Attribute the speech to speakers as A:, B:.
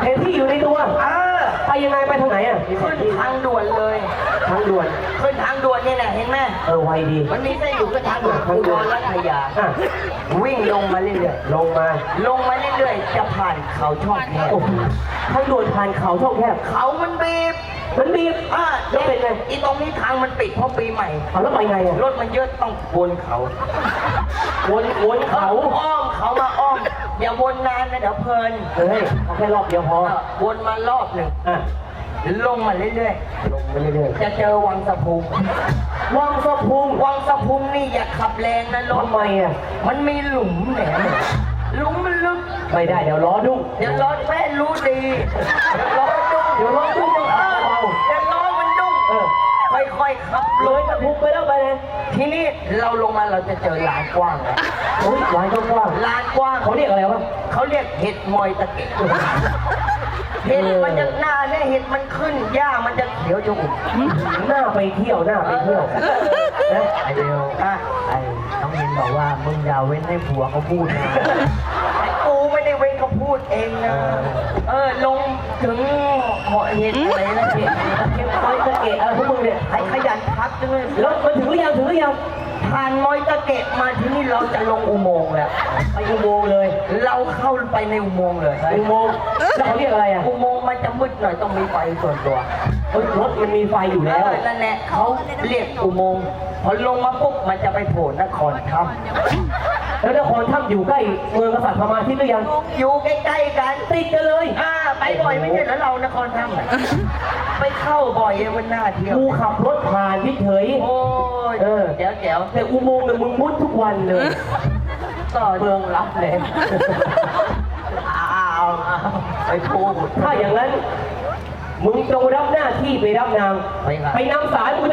A: แผนที่อยู่ในตัว
B: เออ
A: ไปยังไงไปทางไหนอะ
B: ขึ้นทางด่วนเลย
A: ทางด่วน
B: ขึ้นทางด่วนนี่แหละเห็นไหม
A: เออไวดี
B: มันมีเส้นอยู่ก็ทางด่วน
A: ทางด่วน
B: อุบลรัตยา
A: อะ
B: วิ่งลงมาเรื่อย
A: ลงมา
B: ๆลงมาเรื่อยๆจะผ่านเขาช่องแคบ
A: โอ้โหทางด่วนผ่านเขาช่องแคบ
B: เขามันบีบ
A: มันบีบ
B: อ่า
A: แล้วเป็นไง
B: อีตรงนี้ทางมันปิดเพราะปีใหม่
A: เอาแล้วไปไงอะ
B: รถมันเยอะต้องวนเขา
A: วนวนเขา
B: อ้อมเขามาอ้อม อย่าวนนานนะเดี๋ยวเพลิน
A: เฮ้ยเอาแค่รอบเดียวพอ
B: เออวนมารอบหนึ่ง
A: อะ
B: ลงมาเรื่อย
A: ลงไปเรื่อย
B: ๆ จะเจอวังสะพุง
A: ๆวังสะพุง
B: วังสะพุงนี่อย่าขับแรงนะรถ
A: ทำไมอะ
B: มันมีหลุมแหนหลุมมันลึก
A: ไม่ได้เดี๋ยวล้อดุ้ง
B: เดี๋ยวรถแม่รู้ดีเดี๋ยวรถดุ้ง
A: เดี๋ยวล้อดุ้ง
B: ขับ
A: เล
B: เลยย
A: สะพุงไปแล้วไปเลย
B: ทีนี้เราลงมาเราจะเจอลานกว้างแล้ว
A: โอ้ยลายกว้าง
B: ลานกว้าง
A: ๆเขาเรียกอะไรวะ
B: เขาเรียกเห็ดมอยตะเกะเห็ดมันจะหน้าเนี่ยเห็ดมันขึ้นหญ้ามันจะเขียวจะอุ่น
A: หน้าไปเที่ยวหน้าไปเที่ยวนะ
B: ไอเดียวอะไอ้น้องมินบอกว่ามึงอย่าเว้นให้ผัวเขาพูดนะไอ้กูไม่ได้เว้นเขาพูดเองนะเออลงถึงหอเห็ดอะไรนะเห็ด
A: เก็บคอยตะเกะอะไรพวกมึงเนี่ย
B: ไอ้ขยันพั กจังเลย
A: แล้วมันถึงหรือยังถึงหรือยัง
B: ผ่านมอยตะเกะมาที่นี่เราจะลงอุโมงค์แล้ว
A: ไปอุโมงค์เลย
B: เราเข้าไปในอุโมงค์เลย
A: อุโมงค์แล้วเขาเรียกอะไรอะ
B: อุโมงค์มันจะมืดหน่อยต้องมีไฟส่วนตัว
A: เฮ้ยรถมันมีไฟอยู่แล้ว
B: เออนั่นแหละเขาเรียกอุโมงค์พอลงมาปุ๊บมันจะไปโผล่นครถ้
A: แล้วนครถ้ำอยู่ใกล้เมืองกษัตริย์พม่าที่หรือยังำ
B: อยู่ใกล้ๆกัน
A: ติดกันเลย
B: อ่าไปบ่อยไม่ใช่เหรอเรานครถ้ำอะไปเข้าบ่อยมันน่าเที่ยว
A: กูขับรถผ่าน เฉย
B: โอ้ย
A: เออ
B: เดี๋ยวเดี๋ยว
A: ๆแต่อุโมงค์เนี่ยมึงมุดทุกวันเลย
B: ต่อเมืองรับเลยอ้าวไปพูด
A: ถ้าอย่างนั้น มึงจงรับหน้าที่ไปรับนาง
B: ไปครับ
A: ไปนำสายกู